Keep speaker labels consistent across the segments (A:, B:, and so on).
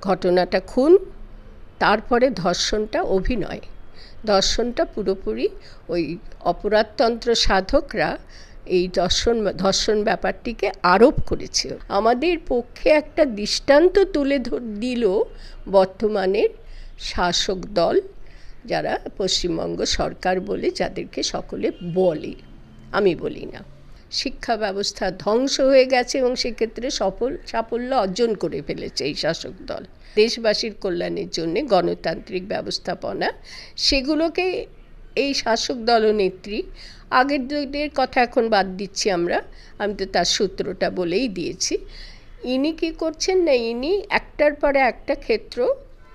A: ঘটনাটা খুন, তারপরে ধর্ষণটা অভিনয়। ধর্ষণটা পুরোপুরি ওই অপরাধতন্ত্র সাধকরা এই দর্শন ধর্ষণ ব্যাপারটিকে আরোপ করেছে। আমাদের পক্ষে একটা দৃষ্টান্ত তুলে দিল বর্তমানের শাসক দল, যারা পশ্চিমবঙ্গ সরকার বলে যাদেরকে সকলে বলে। আমি বলি না। শিক্ষা ব্যবস্থা ধ্বংস হয়ে গেছে এবং সেক্ষেত্রে সফল সাফল্য অর্জন করে ফেলেছে এই শাসক দল। দেশবাসীর কল্যাণের জন্য গণতান্ত্রিক ব্যবস্থাপনা, সেগুলোকে এই শাসক দলনেত্রী আগের দিনের কথা এখন বাদ দিচ্ছি আমরা, আমি তো তার সূত্রটা বলেই দিয়েছি। ইনি কী করছেন না, ইনি একটার পরে একটা ক্ষেত্র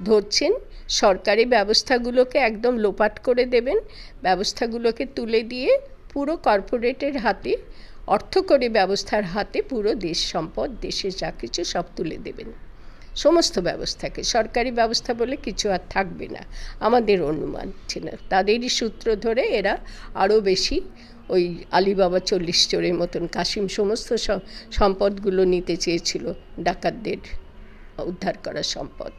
A: ধরছেন, সরকারি ব্যবস্থাগুলোকে একদম লোপাট করে দেবেন, ব্যবস্থাগুলোকে তুলে দিয়ে পুরো কর্পোরেটের হাতে, অর্থকরী ব্যবস্থার হাতে পুরো দেশ সম্পদ, দেশের যা কিছু সব তুলে দেবেন। সমস্ত ব্যবস্থাকে, সরকারি ব্যবস্থা বলে কিছু আর থাকবে না। আমাদের অনুমান ছিল তাদেরই সূত্র ধরে এরা আরও বেশি ওই আলিবাবা চল্লিশ চোরের মতন কাশিম সমস্ত সম্পদগুলো নিতে চেয়েছিল ডাকাতদের উদ্ধার করা সম্পদ।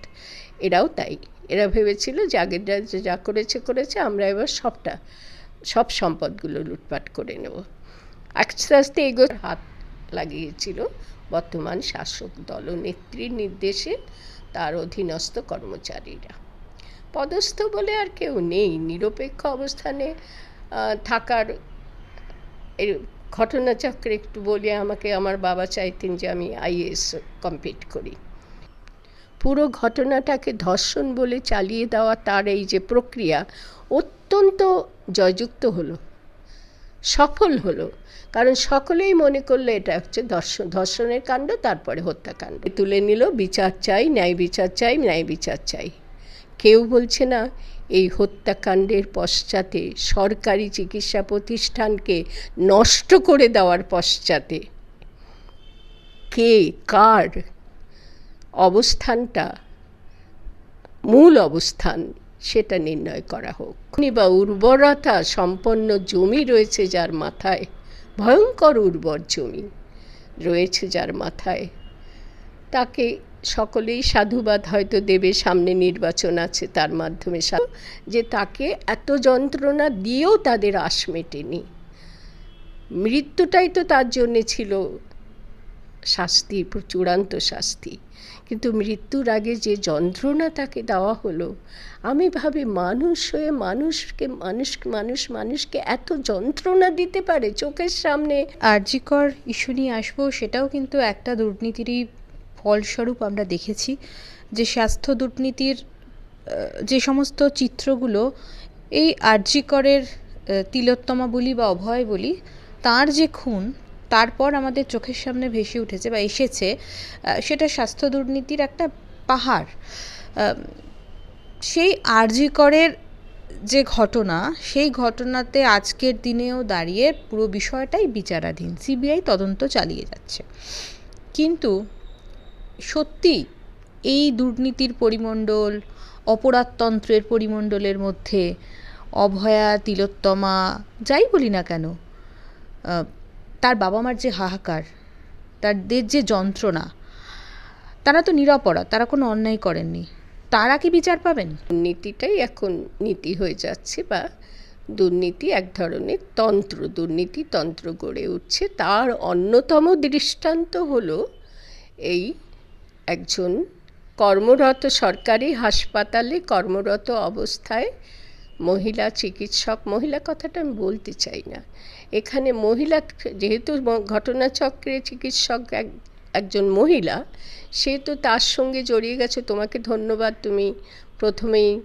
A: এরাও তাই। এরা ভেবেছিল যে আগের যা করেছে করেছে, আমরা এবার সবটা সব সম্পদগুলো লুটপাট করে নেব। আস্তে আস্তে এগো হাত লাগিয়েছিল বর্তমান শাসক দলনেত্রীর নির্দেশে তার অধীনস্থ কর্মচারীরা। পদস্থ বলে আর কেউ নেই। নিরপেক্ষ অবস্থানে থাকার এর ঘটনাচক্রে একটু বলে, আমাকে আমার বাবা চাইতেন যে আমি আইএএস কমপ্লিট করি। পুরো ঘটনাটাকে ধর্ষণ বলে চালিয়ে দেওয়া তার এই যে প্রক্রিয়া অত্যন্ত জয়যুক্ত হলো, সফল হলো। কারণ সকলেই মনে করল এটা হচ্ছে ধর্ষণ ধর্ষণের কাণ্ড, তারপরে হত্যাকাণ্ড। তুলে নিল, বিচার চাই, ন্যায় বিচার চাই, ন্যায় বিচার চাই। কেউ বলছে না, এই হত্যাকাণ্ডের পশ্চাতে সরকারি চিকিৎসা প্রতিষ্ঠানকে নষ্ট করে দেওয়ার পশ্চাতে কে, কার অবস্থানটা, মূল অবস্থান সেটা নির্ণয় করা হোক। বা উর্বরতা সম্পন্ন জমি রয়েছে যার মাথায় ভয়ঙ্কর উর্বর জমি রয়েছে যার মাথায়। তাকে সকলেই সাধুবাদ হয়তো দেবে, সামনে নির্বাচন আছে তার মাধ্যমে যে তাকে এত যন্ত্রণা দিয়েও তাদের আশ মেটেনি। মৃত্যুটাই তো তার জন্যে ছিল শাস্তি, চূড়ান্ত শাস্তি। কিন্তু মৃত্যুর আগে যে যন্ত্রণা তাকে দেওয়া হলো, আমি ভাবি মানুষ হয়ে মানুষকে মানুষ মানুষ, মানুষকে এত যন্ত্রণা দিতে পারে চোখের সামনে।
B: আরজিকর ইস্যু নিয়ে আসব সেটাও কিন্তু একটা দুর্নীতিরই ফলস্বরূপ আমরা দেখেছি। যে স্বাস্থ্য দুর্নীতির যে সমস্ত চিত্রগুলো, এই আরজিকরের তিলোত্তমা বলি বা অভয় বলি, তার যে খুন তারপর আমাদের চোখের সামনে ভেসে উঠেছে বা এসেছে সেটা স্বাস্থ্য দুর্নীতির একটা পাহাড়। সেই আরজি করের যে ঘটনা, সেই ঘটনাতে আজকের দিনেও দাঁড়িয়ে পুরো বিষয়টাই বিচারাধীন। সিবিআই তদন্ত চালিয়ে যাচ্ছে। কিন্তু সত্যি এই দুর্নীতির পরিমণ্ডল, অপরাধতন্ত্রের পরিমণ্ডলের মধ্যে অভয়া, তিলোত্তমা, যাই বলি না কেন তার বাবা মার যে হাহাকার তাদের যে যন্ত্রণা, তারা তো নিরপরাধ, তারা কোনো অন্যায় করেননি। তারা কি বিচার পাবেন?
A: দুর্নীতিটাই এখন নীতি হয়ে যাচ্ছে বা দুর্নীতি এক ধরনের তন্ত্র, দুর্নীতি তন্ত্র গড়ে উঠছে। তার অন্যতম দৃষ্টান্ত হলো এই একজন কর্মরত সরকারি হাসপাতালে কর্মরত অবস্থায় মহিলা চিকিৎসক, মহিলা কথাটা আমি বলতে চাই না। এখানে মহিলা যেহেতু ঘটনাচক্রে চিকিৎসক এক, একজন মহিলা, সে তো তার সঙ্গে জড়িয়ে গেছে, তোমাকে ধন্যবাদ, তুমি প্রথমেই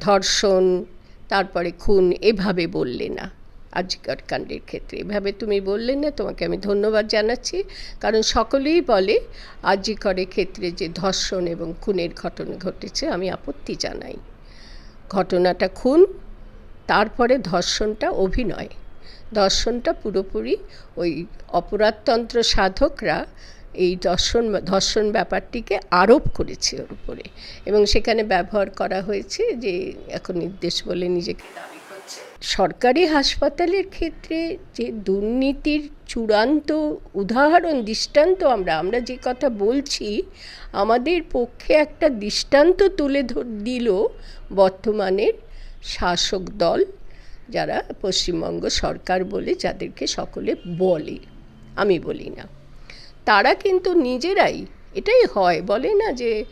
A: ধর্ষণ, তারপরে খুন এভাবে বললে না আজিকর কাণ্ডের ক্ষেত্রে। এভাবে তুমি বললে না, তোমাকে আমি ধন্যবাদ জানাচ্ছি। কারণ সকলেই বলে আজিকরের ক্ষেত্রে যে ধর্ষণ এবং খুনের ঘটনা ঘটেছে, আমি আপত্তি জানাই। ঘটনাটা খুন, তারপরে ধর্ষণটা অভিনয়। দর্শনটা পুরোপুরি ওই অপরাধতন্ত্র সাধকরা এই দর্শন ধর্ষণ ব্যাপারটিকে আরোপ করেছে ওর উপরে। এবং সেখানে ব্যবহার করা হয়েছে যে এখন নির্দেশ বলে নিজেকে দাবি
B: হচ্ছে।
A: সরকারি হাসপাতালের ক্ষেত্রে যে দুর্নীতির চূড়ান্ত উদাহরণ, দৃষ্টান্ত আমরা আমরা যে কথা বলছি, আমাদের পক্ষে একটা দৃষ্টান্ত তুলে ধর দিল বর্তমানের শাসক দল, যারা পশ্চিমবঙ্গ সরকার বলে যাদেরকে সকলে বলে। আমি বলি না। তারা কিন্তু নিজেরাই এটাই হয়, বলে না যে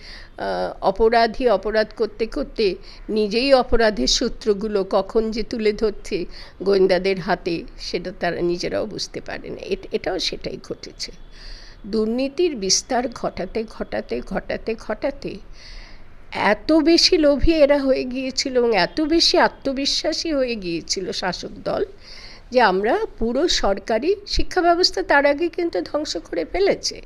A: অপরাধী অপরাধ করতে করতে নিজেই অপরাধের সূত্রগুলো কখন যে তুলে ধরছে গোয়েন্দাদের হাতে, সেটা তারা নিজেরাও বুঝতে পারে না। এট- এটাও সেটাই ঘটেছে। দুর্নীতির বিস্তার ঘটাতে ঘটাতে ঘটাতে ঘটাতে এত বেশি লোভী এরা হয়ে গিয়েছিল এবং এত বেশি আত্মবিশ্বাসী হয়ে গিয়েছিল শাসক দল যে আমরা পুরো সরকারি শিক্ষা ব্যবস্থা তার আগে কিন্তু ধ্বংস করে ফেলেছে।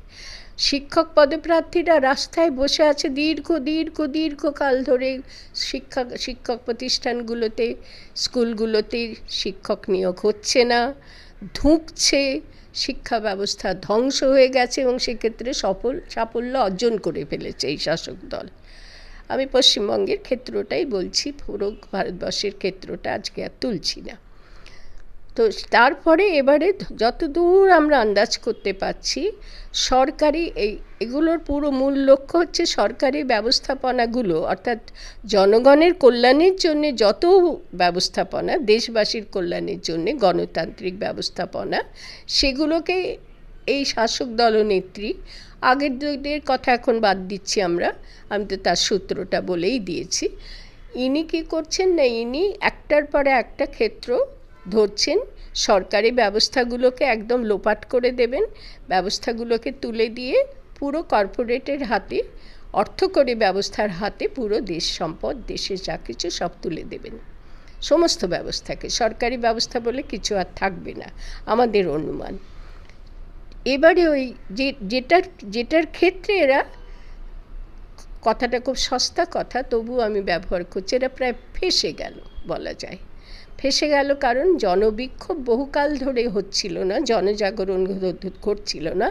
A: শিক্ষক পদপ্রার্থীরা রাস্তায় বসে আছে দীর্ঘ দীর্ঘ দীর্ঘকাল ধরে শিক্ষা, শিক্ষক প্রতিষ্ঠানগুলোতে। স্কুলগুলোতে শিক্ষক নিয়োগ হচ্ছে না। ধুঁকছে। শিক্ষা ব্যবস্থা ধ্বংস হয়ে গেছে এবং সেক্ষেত্রে সফল, সাফল্য অর্জন করে ফেলেছে এই শাসক দল। আমি পশ্চিমবঙ্গের ক্ষেত্রটাই বলছি, পুরো ভারতবর্ষের ক্ষেত্রটা আজকে আর তুলছি না। তো তারপরে এবারে যতদূর আমরা আন্দাজ করতে পারছি, সরকারি এই, এগুলোর পুরো মূল লক্ষ্য হচ্ছে সরকারি ব্যবস্থাপনাগুলো, অর্থাৎ জনগণের কল্যাণের জন্য যত ব্যবস্থাপনা, দেশবাসীর কল্যাণের জন্য গণতান্ত্রিক ব্যবস্থাপনা, সেগুলোকে এই শাসক দলনেত্রী আগের দিনের কথা এখন বাদ দিচ্ছি আমরা, আমি তো তার সূত্রটা বলেই দিয়েছি। ইনি কি করছেন না, ইনি একটার পরে একটা ক্ষেত্র ধরছেন, সরকারি ব্যবস্থাগুলোকে একদম লোপাট করে দেবেন, ব্যবস্থাগুলোকে তুলে দিয়ে পুরো কর্পোরেটের হাতে, অর্থকরী ব্যবস্থার হাতে পুরো দেশ সম্পদ, দেশের যা কিছু সব তুলে দেবেন। সমস্ত ব্যবস্থাকে, সরকারি ব্যবস্থা বলে কিছু আর থাকবে না, আমাদের অনুমান। এবারে ওই যে, যেটার যেটার ক্ষেত্রে এরা কথাটা খুব সস্তা কথা তবু আমি ব্যবহার করছি, এরা প্রায় ফেসে গেল, বলা যায়। ফেসে গেল কারণ জনবিক্ষোভ বহুকাল ধরে হচ্ছিল না, জনজাগরণ ঘটছিল না।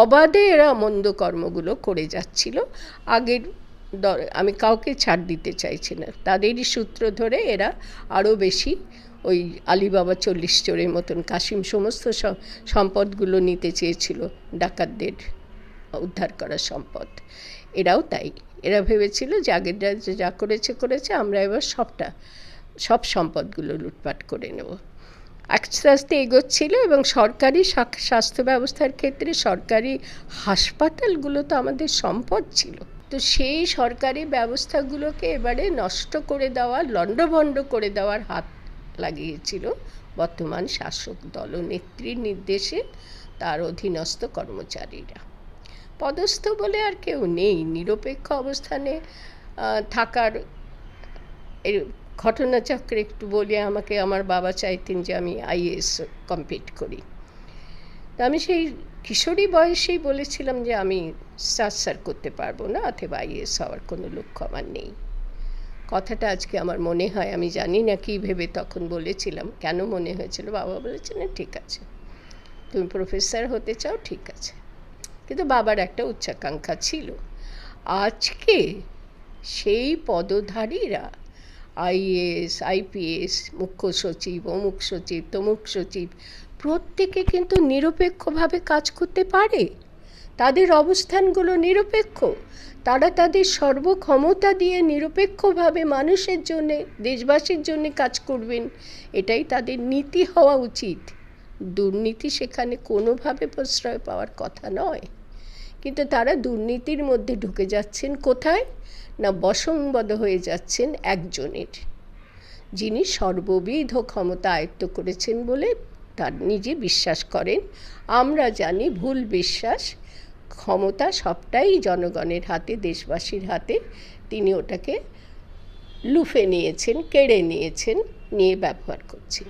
A: অবাধে এরা মন্দ কর্মগুলো করে যাচ্ছিল। আগের আমি কাউকে ছাড় দিতে চাইছি না। তাদেরই সূত্র ধরে এরা আরও বেশি ওই আলিবাবা চল্লিশ চোরের মতন কাশিম সমস্ত সম্পদগুলো নিতে চেয়েছিল ডাকাতদের উদ্ধার করা সম্পদ। এরাও তাই। এরা ভেবেছিল যে আগেররা যে, যা করেছে করেছে, আমরা এবার সবটা সব সম্পদগুলো লুটপাট করে নেব। আস্তে আস্তে এগোচ্ছিল এবং সরকারি স্বাস্থ্য ব্যবস্থার ক্ষেত্রে সরকারি হাসপাতালগুলো তো আমাদের সম্পদ ছিল। তো সেই সরকারি ব্যবস্থাগুলোকে এবারে নষ্ট করে দেওয়া, লণ্ডভণ্ড করে দেওয়ার হাত লাগিয়েছিল বর্তমান শাসক দল নেত্রীর নির্দেশে তার অধীনস্থ কর্মচারীরা। পদস্থ বলে আর কেউ নেই। নিরপেক্ষ অবস্থানে থাকার ঘটনাচক্রে একটু বলে, আমাকে আমার বাবা চাইতেন যে আমি আইএএস কমপ্লিট করি। তা আমি সেই কিশোরী বয়সেই বলেছিলাম যে আমি সার করতে পারব না, অথবা আইএএস হওয়ার কোনো লক্ষ্য আমার নেই। কথাটা আজকে আমার মনে হয়, আমি জানি না কী ভেবে তখন বলেছিলাম, কেন মনে হয়েছিল? বাবা বলেছিলেন ঠিক আছে। তুমি প্রফেসর হতে চাও, ঠিক আছে। কিন্তু বাবার একটা উচ্চাকাঙ্ক্ষা ছিল। আজকে সেই পদধারীরা আইএএস, আইপিএস, মুখ্য সচিব, অমুক সচিব, তমুক সচিব, প্রত্যেকে কিন্তু নিরপেক্ষভাবে কাজ করতে পারে। তাদের অবস্থানগুলো নিরপেক্ষ। তারা তাদের সর্বক্ষমতা দিয়ে নিরপেক্ষভাবে মানুষের জন্যে, দেশবাসীর জন্য কাজ করবেন। এটাই তাদের নীতি হওয়া উচিত। দুর্নীতি সেখানে কোনোভাবে প্রশ্রয় পাওয়ার কথা নয়। কিন্তু তারা দুর্নীতির মধ্যে ঢুকে যাচ্ছেন কোথায়? না বশংবদ হয়ে যাচ্ছেন একজনের। যিনি সর্ববিধ ক্ষমতা আয়ত্ত করেছেন বলে তার নিজে বিশ্বাস করেন। আমরা জানি ভুল বিশ্বাস, ক্ষমতা সবটাই জনগণের হাতে, দেশবাসীর হাতে। তিনি ওটাকে লুফে নিয়েছেন, কেড়ে নিয়েছেন, নিয়ে ব্যবহার করছেন।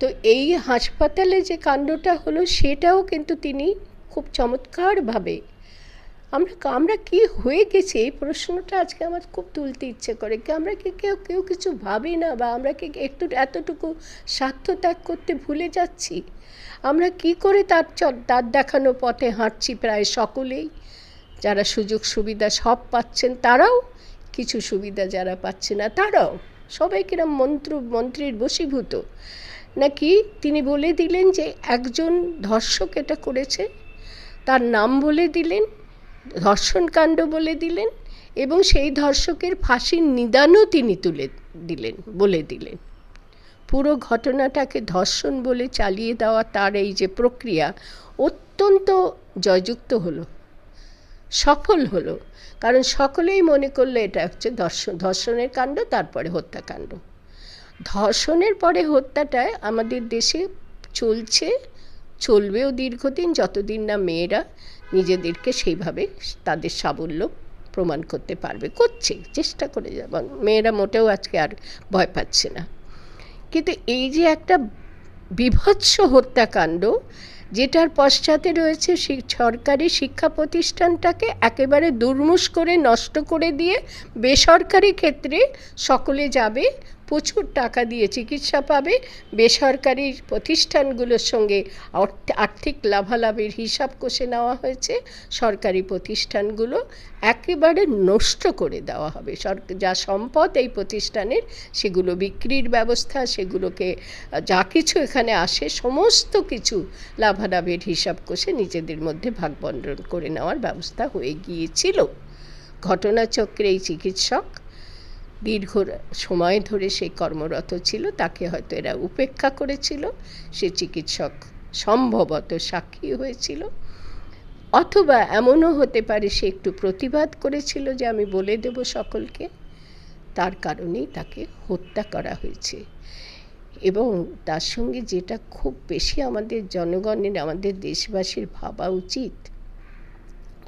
A: তো এই হাসপাতালে যে কাণ্ডটা হলো, সেটাও কিন্তু তিনি খুব চমৎকারভাবে। আমরা আমরা কি হয়ে গেছি? এই প্রশ্নটা আজকে আমার খুব তুলতে ইচ্ছে করে। কি, আমরা কি, কেউ কেউ কিছু ভাবি না বা আমরা কি একটু, এতটুকু স্বার্থ ত্যাগ করতে ভুলে যাচ্ছি। আমরা কি করে তার তার দেখানো পথে হাঁটছি প্রায় সকলেই। যারা সুযোগ সুবিধা সব পাচ্ছেন তারাও, কিছু সুবিধা যারা পাচ্ছে না তারাও। সবাই কিরম মন্ত্র, মন্ত্রীর বশীভূত। নাকি তিনি বলে দিলেন যে একজন ধর্ষক এটা করেছে? তার নাম বলে দিলেন ধর্ষণকাণ্ড বলে দিলেন এবং সেই ধর্ষকের ফাঁসির নিদানও তিনি তুলে দিলেন, বলে দিলেন। পুরো ঘটনাটাকে ধর্ষণ বলে চালিয়ে দেওয়া তার এই যে প্রক্রিয়া অত্যন্ত জয়যুক্ত হলো, সফল হলো। কারণ সকলেই মনে করল এটা হচ্ছে ধর্ষণ ধর্ষণের কাণ্ড, তারপরে হত্যাকাণ্ড। ধর্ষণের পরে হত্যাটায় আমাদের দেশে চলছে চলবেও দীর্ঘদিন যতদিন না মেয়েরা নিজেদেরকে সেইভাবে তাদের সাবল্য প্রমাণ করতে পারবে। করছে, চেষ্টা করে যাবেন মেয়েরা মোটেও আজকে আর ভয় পাচ্ছে না। কিন্তু এই যে একটা বিভৎস হত্যাকাণ্ড, যেটার পশ্চাতে রয়েছে সরকারি শিক্ষা প্রতিষ্ঠানটাকে একেবারে দুর্মুষ করে, নষ্ট করে দিয়ে বেসরকারি ক্ষেত্রে সকলে যাবে প্রচুর টাকা দিয়ে চিকিৎসা পাবে। বেসরকারি প্রতিষ্ঠানগুলোর সঙ্গে আর্থিক লাভালাভের হিসাব কষে নেওয়া হয়েছে। সরকারি প্রতিষ্ঠানগুলো একেবারে নষ্ট করে দেওয়া হবে। যা সম্পদ এই প্রতিষ্ঠানের, সেগুলো বিক্রির ব্যবস্থা, সেগুলোকে যা কিছু এখানে আসে, সমস্ত কিছু লাভালাভের হিসাব কষে নিজেদের মধ্যে ভাগ বন্টন করে নেওয়ার ব্যবস্থা হয়ে গিয়েছিল। ঘটনাচক্রে এই চিকিৎসক দীর্ঘ সময় ধরে সে কর্মরত ছিল, তাকে হয়তো এরা উপেক্ষা করেছিল, সে চিকিৎসক সম্ভবত সাক্ষী হয়েছিল। অথবা এমনও হতে পারে সে একটু প্রতিবাদ করেছিল যে আমি বলে দেব সকলকে। তার কারণেই তাকে হত্যা করা হয়েছে। এবং তার সঙ্গে যেটা খুব বেশি আমাদের জনগণের, আমাদের দেশবাসীর ভাবা উচিত,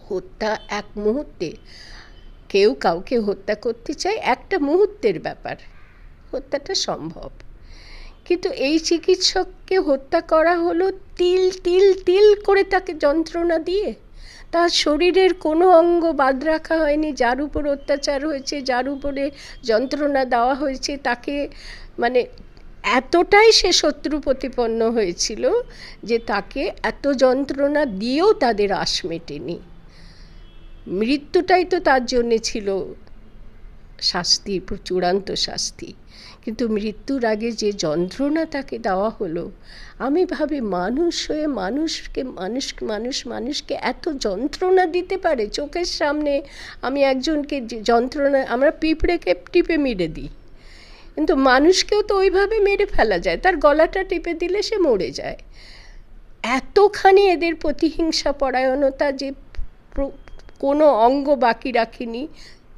A: হত্যা এক মুহূর্তে কেউ কাউকে হত্যা করতে চায়, একটা মুহূর্তের ব্যাপার। হত্যাটা সম্ভব। কিন্তু এই চিকিৎসককে হত্যা করা হলো তিল তিল তিল করে তাকে যন্ত্রণা দিয়ে। তার শরীরের কোনো অঙ্গ বাদ রাখা হয়নি, যার উপর অত্যাচার হয়েছে, যার উপরে যন্ত্রণা দেওয়া হয়েছে, তাকে মানে এতটাই সে শত্রু প্রতিপন্ন হয়েছিল যে তাকে এত যন্ত্রণা দিয়েও তাদের আশ মেটেনি। মৃত্যুটাই তো তার জন্যে ছিল শাস্তি চূড়ান্ত শাস্তি। কিন্তু মৃত্যুর আগে যে যন্ত্রণা তাকে দেওয়া হলো, আমি ভাবি মানুষ হয়ে মানুষকে, মানুষ মানুষ, মানুষকে এত যন্ত্রণা দিতে পারে। চোখের সামনে আমি একজনকে যন্ত্রণা, আমরা পিঁপড়েকে টিপে মেরে দিই। কিন্তু মানুষকেও তো ওইভাবে মেরে ফেলা যায়। তার গলাটা টিপে দিলে সে মরে যায়। এতখানি এদের প্রতিহিংসা পরায়ণতা যে কোনো অঙ্গ বাকি রাখেনি।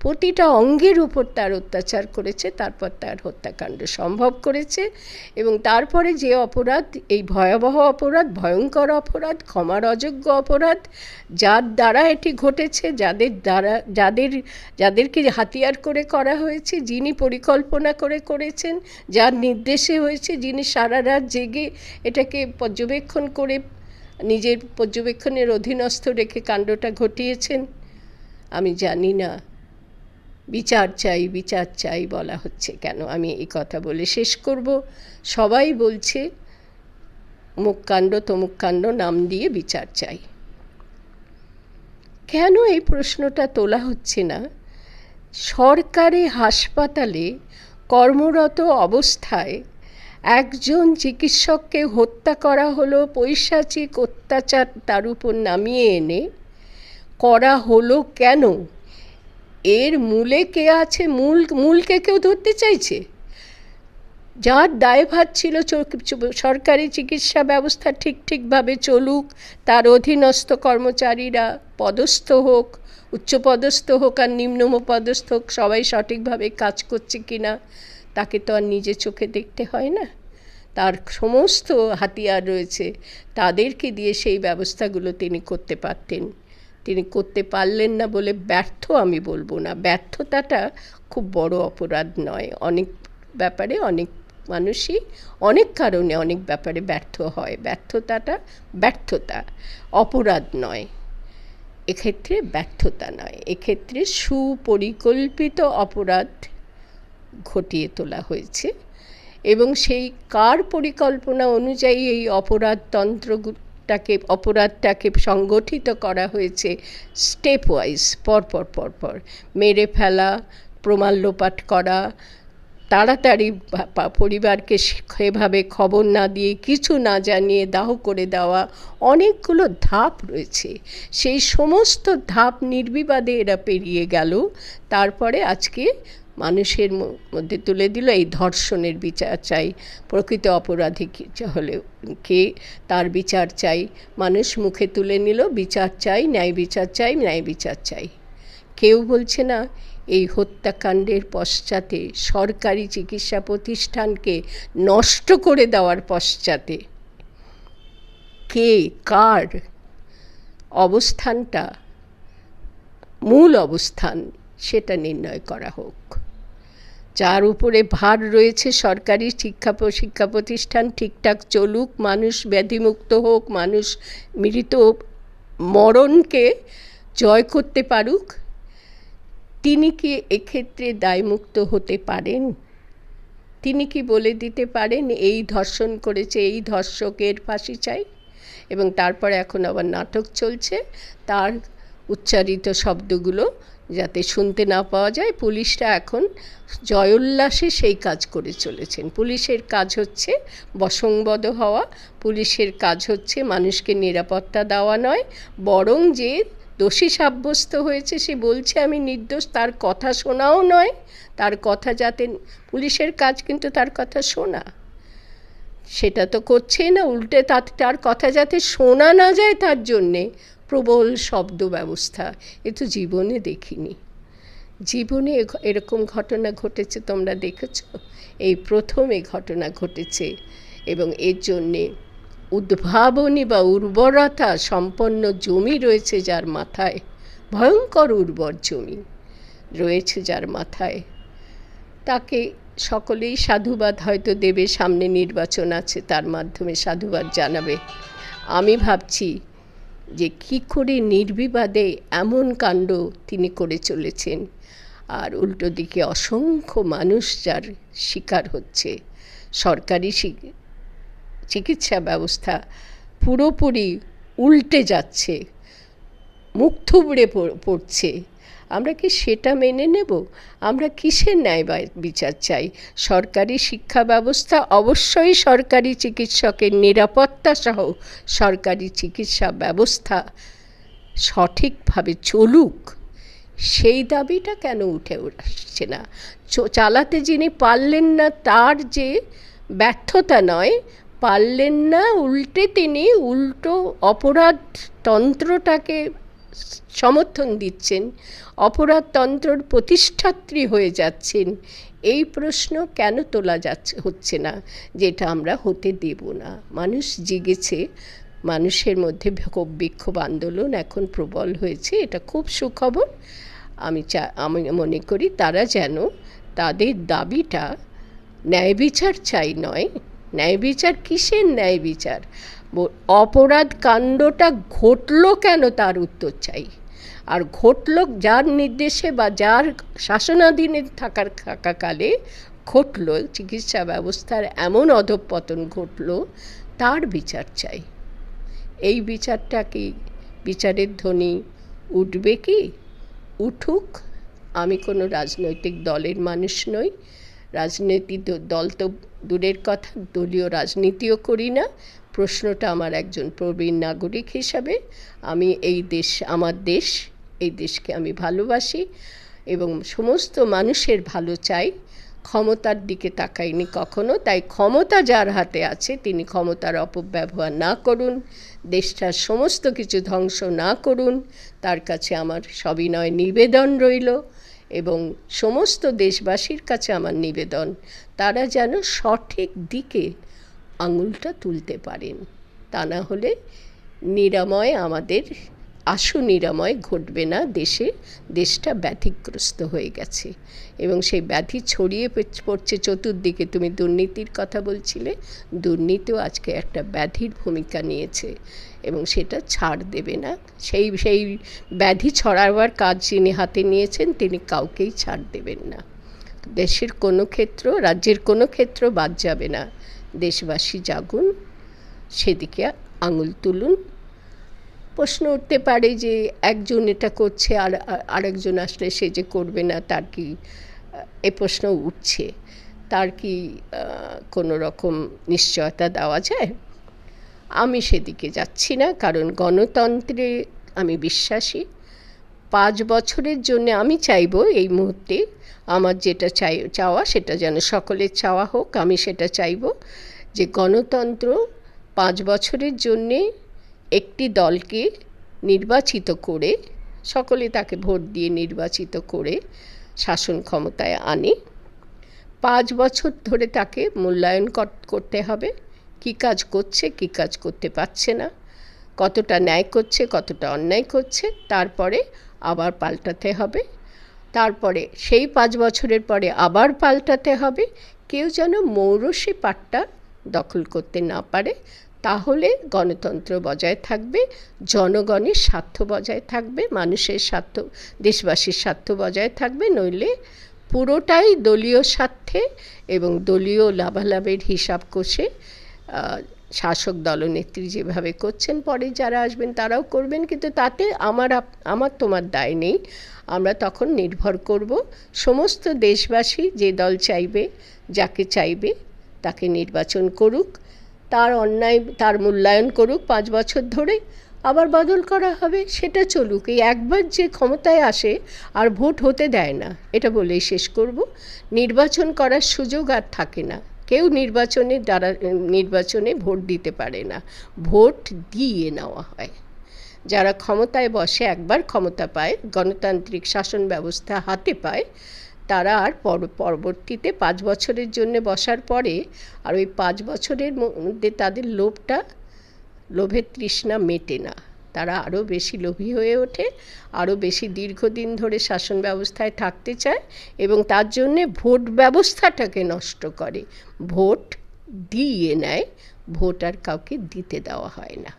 A: প্রতিটা অঙ্গের উপর তার অত্যাচার করেছে, তারপর তার হত্যাকাণ্ড সম্ভব করেছে এবং তারপরে যে অপরাধ, এই ভয়াবহ অপরাধ, ভয়ঙ্কর অপরাধ, ক্ষমার অযোগ্য অপরাধ, যার দ্বারা এটি ঘটেছে, যাদের দ্বারা, যাদের, যাদেরকে হাতিয়ার করে করা হয়েছে, যিনি পরিকল্পনা করে করেছেন, যার নির্দেশে হয়েছে, যিনি সারা রাত জেগে এটাকে পর্যবেক্ষণ করে নিজের পর্যবেক্ষণের অধীনস্থ রেখে কাণ্ডটা ঘটিয়েছেন? আমি জানি না। বিচার চাই বিচার চাই বলা হচ্ছে কেন? আমি এই কথা বলে শেষ করব। সবাই বলছে মুখ কাণ্ড, তমুক কাণ্ড, নাম দিয়ে বিচার চাই। কেন এই প্রশ্নটা তোলা হচ্ছে না? সরকারি হাসপাতালে কর্মরত অবস্থায় একজন চিকিৎসককে হত্যা করা হলো, পৈশাচিক অত্যাচার তার উপর নামিয়ে এনে করা হলো কেন? এর মূলে কে আছে? মূল, মূলকে কেউ ধরতে চাইছে? যার দায়ভার ছিল সরকারি চিকিৎসা ব্যবস্থা ঠিক ঠিকভাবে চলুক, তার অধীনস্থ কর্মচারীরা পদস্থ হোক, উচ্চপদস্থ হোক আর নিম্ন পদস্থ হোক, সবাই সঠিকভাবে কাজ করছে কিনা তাকে তো আর নিজে চোখে দেখতে হয় না। তার সমস্ত হাতিয়ার রয়েছে। তাদেরকে দিয়ে সেই ব্যবস্থাগুলো তিনি করতে পারতেন। তিনি করতে পারলেন না বলে ব্যর্থ আমি বলব না। ব্যর্থতাটা খুব বড় অপরাধ নয়। অনেক ব্যাপারে অনেক মানুষই অনেক কারণে অনেক ব্যাপারে ব্যর্থ হয়। ব্যর্থতাটা ব্যর্থতা, অপরাধ নয়। এক্ষেত্রে ব্যর্থতা নয়। এক্ষেত্রে সুপরিকল্পিত অপরাধ ঘটিয়ে তোলা হয়েছে এবং সেই কার পরিকল্পনা অনুযায়ী এই অপরাধতন্ত্রটাকে অপরাধটাকে সংগঠিত করা হয়েছে স্টেপ ওয়াইজ পরপর পরপর। মেরে ফেলা, প্রমাণ লোপাট করা, তাড়াতাড়ি পরিবারকে সেভাবে খবর না দিয়ে কিছু না জানিয়ে দাহ করে দেওয়া অনেকগুলো ধাপ রয়েছে। সেই সমস্ত ধাপ নির্বিবাদে এরা পেরিয়ে গেল। তারপরে আজকে মানুষের মধ্যে তুলে দিল। এই ধর্ষণের বিচার চাই, প্রকৃত অপরাধী হলে কে তার বিচার চাই। মানুষ মুখে তুলে নিল, বিচার চাই, ন্যায় বিচার চাই, ন্যায় বিচার চাই। কেউ বলছে না, এই হত্যাকাণ্ডের পশ্চাতে সরকারি চিকিৎসা প্রতিষ্ঠানকে নষ্ট করে দেওয়ার পশ্চাতে কে, কার অবস্থানটা, মূল অবস্থান সেটা নির্ণয় করা হোক। যার উপরে ভার রয়েছে সরকারি শিক্ষা শিক্ষা প্রতিষ্ঠান, ঠিকঠাক চলুক, মানুষ ব্যাধিমুক্ত হোক, মানুষ মৃত মরণকে জয় করতে পারুক, তিনি কি এক্ষেত্রে দায়মুক্ত হতে পারেন? তিনি কি বলে দিতে পারেন, এই ধর্ষণ করেছে, এই ধর্ষকের ফাঁসি চাই? এবং তারপরে এখন আবার নাটক চলছে, তার উচ্চারিত শব্দগুলো যাতে শুনতে না পাওয়া যায়, পুলিশরা এখন জয়োল্লাসে সেই কাজ করে চলেছেন। পুলিশের কাজ হচ্ছে বসংবদ হওয়া, পুলিশের কাজ হচ্ছে মানুষকে নিরাপত্তা দেওয়া নয়, বরং যে দোষী সাব্যস্ত হয়েছে সে বলছে, আমি নির্দোষ, তার কথা শোনাও নয়, তার কথা যাতে পুলিশের কাজ কিন্তু তার কথা শোনা। সেটা তো করছেই না, উল্টে তার তার কথা যাতে শোনা না যায় তার জন্যে প্রবল শব্দ ব্যবস্থা এ তো জীবনে দেখিনি। জীবনে এরকম ঘটনা ঘটেছে, তোমরা দেখেছ? এই প্রথম এই ঘটনা ঘটেছে এবং এর জন্যে উদ্ভাবনী বা উর্বরতা সম্পন্ন জমি রয়েছে যার মাথায়, ভয়ঙ্কর উর্বর জমি রয়েছে যার মাথায়। তাকে সকলেই সাধুবাদ, হয়তো দেবে সামনে নির্বাচন আছে, তার মাধ্যমে সাধুবাদ জানাবে। আমি ভাবছি যে কি করে নির্বিবাদে এমন কাণ্ড তিনি করে চলেছেন। আর উল্টো দিকে অসংখ্য মানুষ যার শিকার হচ্ছে। সরকারি চিকিৎসা ব্যবস্থা পুরোপুরি উল্টে যাচ্ছে, মুখ থুবড়ে পড়ছে। আমরা কি সেটা মেনে নেব? আমরা কিসের ন্যায় বিচার চাই? সরকারি শিক্ষা ব্যবস্থা অবশ্যই সরকারি চিকিৎসকের নিরাপত্তা সহ সরকারি চিকিৎসা ব্যবস্থা সঠিকভাবে চলুক। সেই দাবিটা কেন উঠে আসছে না? চালাতে যিনি পারলেন না তার যে ব্যর্থতা নয়, পারলেন না উল্টে তিনি উল্টো অপরাধ তন্ত্রটাকে সমর্থন দিচ্ছেন, অপরাধতন্ত্রর প্রতিষ্ঠাত্রী হয়ে যাচ্ছেন, এই প্রশ্ন কেন তোলা যাচ্ছে, হচ্ছে না, যেটা আমরা হতে দেব না। মানুষ জেগেছে, মানুষের মধ্যে ক্ষোভ বিক্ষোভ আন্দোলন এখন প্রবল হয়েছে, এটা খুব সুখবর। আমি চা, আমি মনে করি তারা যেন তাদের দাবিটা ন্যায় বিচার চাই নয়। ন্যায় বিচার কিসের ন্যায় বিচার অপরাধ কাণ্ডটা ঘটলো কেন তার উত্তর চাই। আর ঘটল যার নির্দেশে বা যার শাসনাধীনে থাকার থাকাকালে ঘটল, চিকিৎসা ব্যবস্থার এমন অধঃপতন ঘটল, তার বিচার চাই। এই বিচারটা কি বিচারের ধ্বনি উঠবে কি? উঠুক। আমি কোনো রাজনৈতিক দলের মানুষ নই। রাজনৈতিক দল তো দূরের কথা, দলীয় রাজনীতিও করি না। প্রশ্নটা আমার একজন প্রবীণ নাগরিক হিসাবে, আমি এই দেশ, আমার দেশ, এই দেশকে আমি ভালোবাসি এবং সমস্ত মানুষের ভালো চাই। ক্ষমতার দিকে তাকাইনি কখনো, তাই ক্ষমতা যার হাতে আছে, তিনি ক্ষমতার অপব্যবহার না করুন, দেশটার সমস্ত কিছু ধ্বংস না করুন, তার কাছে আমার সবিনয় নিবেদন রইল। এবং সমস্ত দেশবাসীর কাছে আমার নিবেদন, তারা যেন সঠিক দিকে আঙুলটা তুলতে পারেন। তা না হলে নিরাময় আমাদের আশু নিরাময় ঘটবে না, দেশে, দেশটা ব্যাধিগ্রস্ত হয়ে গেছে। এবং সেই ব্যাধি ছড়িয়ে পড়ছে চতুর্দিকে। তুমি দুর্নীতির কথা বলছিলে, দুর্নীতিও আজকে একটা ব্যাধির ভূমিকা নিয়েছে। এবং সেটা ছাড় দেবে না। সেই সেই ব্যাধি ছড়াবার কাজ যিনি হাতে নিয়েছেন, তিনি কাউকেই ছাড় দেবেন না। দেশের কোনো ক্ষেত্র, রাজ্যের কোনো ক্ষেত্র বাদ যাবে না। দেশবাসী জাগুন, সেদিকে আঙুল তুলুন। প্রশ্ন উঠতে পারে যে একজন এটা করছে আর, আর- আরেকজন আসলে সে যে করবে না, তার কি এ প্রশ্ন উঠছে। তার কি কোনো রকম নিশ্চয়তা দেওয়া যায়? আমি সেদিকে যাচ্ছি না, কারণ গণতন্ত্রে আমি বিশ্বাসী। পাঁচ বছরের জন্য আমি চাইব এই মুহূর্তে আমার যেটা চাই, চাওয়া সেটা যেন সকলের চাওয়া হোক, আমি সেটা চাইব যে গণতন্ত্র পাঁচ বছরের জন্যে একটি দলকে নির্বাচিত করে, সকলে তাকে ভোট দিয়ে নির্বাচিত করে শাসন ক্ষমতায় আনে। পাঁচ বছর ধরে তাকে মূল্যায়ন কর- করতে হবে। কী কাজ করছে, কী কাজ করতে পারছে না। কতটা ন্যায় করছে, কতটা অন্যায় করছে, তারপরে আবার পাল্টাতে হবে। তারপরে সেই পাঁচ বছরের পরে আবার পাল্টাতে হবে। কেউ যেন মৌরসী পাট্টা দখল করতে না পারে। তাহলে গণতন্ত্র বজায় থাকবে, জনগণের স্বার্থ বজায় থাকবে, মানুষের স্বার্থ, দেশবাসীর স্বার্থ বজায় থাকবে, নইলে পুরোটাই দলীয় স্বার্থে এবং দলীয় লাভালাভের হিসাব কষে শাসক দলনেত্রী যেভাবে করছেন, পরে যারা আসবেন তারাও করবেন, কিন্তু তাতে আমার আমার তোমার দায় নেই। আমরা তখন নির্ভর করব, সমস্ত দেশবাসী যে দল চাইবে, যাকে চাইবে, তাকে নির্বাচন করুক। তার অন্যায় তার মূল্যায়ন করুক পাঁচ বছর ধরে। আবার বদল করা হবে, সেটা চলুক। এই একবার যে ক্ষমতায় আসে আর ভোট হতে দেয় না, এটা বলেই শেষ করব। নির্বাচন করার সুযোগ আর থাকে না। কেউ নির্বাচনে দ্বারা, নির্বাচনে ভোট দিতে পারে না। ভোট দিয়ে নেওয়া হয়। যারা ক্ষমতায় বসে একবার ক্ষমতা পায়, গণতান্ত্রিক শাসন ব্যবস্থা হাতে পায় তারা আর পর- পরবর্তীতে পাঁচ বছরের জন্য বসার পরে আর ওই পাঁচ বছরের মধ্যে তাদের লোভটা, লোভের তৃষ্ণা মেটে না। তারা আরও বেশি লোভী হয়ে ওঠে, আরও বেশি দীর্ঘদিন ধরে শাসন ব্যবস্থায় থাকতে চায় এবং তার জন্যে ভোট ব্যবস্থাটাকে নষ্ট করে। ভোট দিয়ে নেয়, ভোট আর কাউকে দিতে দেওয়া হয় না।